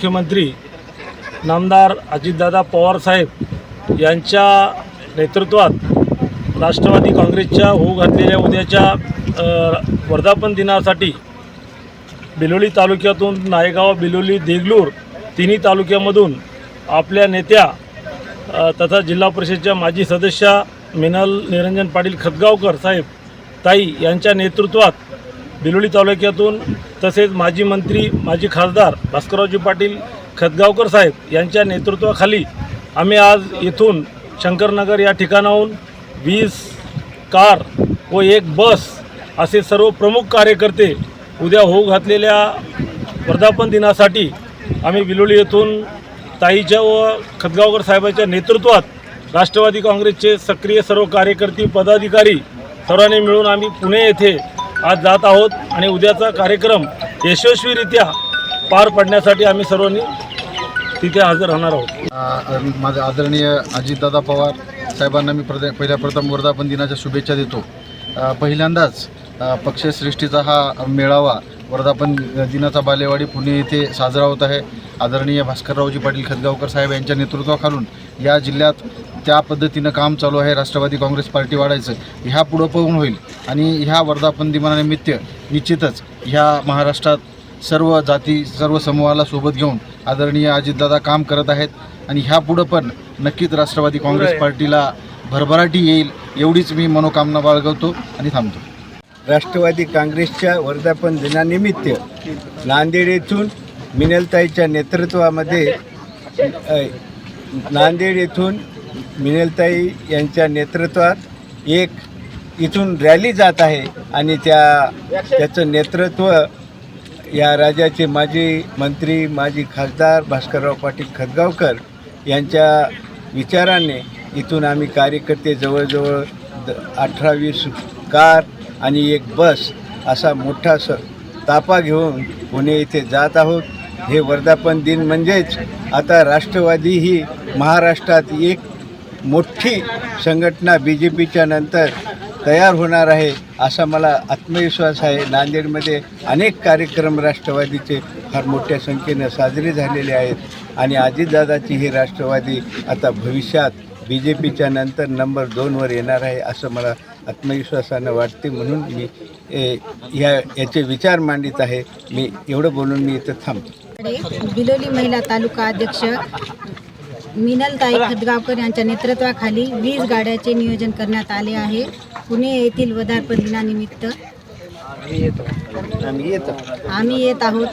मुख्यमंत्री नामदार अजितदादा पवारसाहेब यांच्या नेतृत्वात राष्ट्रवादी काँग्रेसच्या होऊ घातलेल्या उद्याच्या वर्धापन दिनासाठी बिलोली तालुक्यातून नायगाव बिलोली देगलूर तिन्ही तालुक्यामधून आपल्या नेत्या तथा जिल्हा परिषदच्या माजी सदस्या मिनल निरंजन पाटील खतगावकर साहेब ताई यांच्या नेतृत्वात बिलोली तालुक्यातून तसेच माजी मंत्री माजी खासदार भास्कररावजी पाटील खतगावकर साहेब यांच्या नेतृत्वाखाली आम्ही आज इथून शंकरनगर या ठिकाणाहून वीस कार व एक बस असे सर्व प्रमुख कार्यकर्ते उद्या होऊ घातलेल्या वर्धापन दिनासाठी आम्ही बिलोली येथून ताईच्या व खतगावकर साहेबांच्या नेतृत्वात राष्ट्रवादी काँग्रेसचे सक्रिय सर्व कार्यकर्ते पदाधिकारी सर्वांनी मिळून आम्ही पुणे येथे आज जात आहोत आणि उद्याचा कार्यक्रम यशस्वीरित्या पार पडण्यासाठी आम्ही सर्वांनी तिथे हजर राहणार आहोत. माझे आदरणीय अजितदादा पवार साहेबांना मी प्रद पहिल्या प्रथम वर्धापन दिनाच्या शुभेच्छा देतो. पहिल्यांदाच पक्षसृष्टीचा पक्षश्रेष्ठीचा हा मेळावा वर्धापन दिनाचा बालेवाडी पुणे येथे साजरा होत आहे. आदरणीय भास्कररावजी पाटील खतगावकर साहेब यांच्या नेतृत्वाखालून या जिल्ह्यात त्या पद्धतीनं काम चालू आहे राष्ट्रवादी काँग्रेस पार्टी वाढायचं ह्या पुढं पाहून होईल. आणि ह्या वर्धापन दिनानिमित्त निश्चितच ह्या महाराष्ट्रात सर्व जाती सर्व समूहाला सोबत घेऊन आदरणीय अजितदादा काम करत आहेत. आणि ह्या पुढं पण नक्कीच राष्ट्रवादी काँग्रेस पार्टीला भरभराटी येईल एवढीच मी मनोकामना बाळगवतो आणि थांबतो. राष्ट्रवादी काँग्रेसच्या वर्धापन दिनानिमित्त नांदेड येथून मिनलताईच्या नेतृत्वामध्ये नांदेड येथून मिनेलताई यांच्या नेतृत्वात एक इथून रॅली जात आहे आणि त्या त्याचं नेतृत्व या राज्याचे माजी मंत्री माजी खासदार भास्करराव पाटील खतगावकर यांच्या विचाराने इथून आम्ही कार्यकर्ते जवळजवळ द अठरा वीस कार आणि एक बस असा मोठा स तापा घेऊन पुणे येथे जात आहोत. हे वर्धापन दिन म्हणजेच आता राष्ट्रवादी ही महाराष्ट्रात एक मोठी संघटना बी जे पीच्या नंतर तयार होणार आहे असा मला आत्मविश्वास आहे. नांदेडमध्ये अनेक कार्यक्रम राष्ट्रवादीचे फार मोठ्या संख्येनं साजरे झालेले आहेत आणि अजितदादाची ही राष्ट्रवादी आता भविष्यात बी जे पीच्या नंतर नंबर दोनवर येणार आहे असं मला आत्मविश्वासानं वाटते. म्हणून मी ह्या याचे विचार मांडित आहे. मी एवढं बोलून मी इथं थांबतो. बिलोली महिला तालुका अध्यक्ष मिनलताई खतगावकर यांच्या नेतृत्वाखाली वीस गाड्याचे नियोजन करण्यात आले आहे. पुणे येथील वदार्पण दिनानिमित्त आम्ही येतो. आम्ही येत आहोत.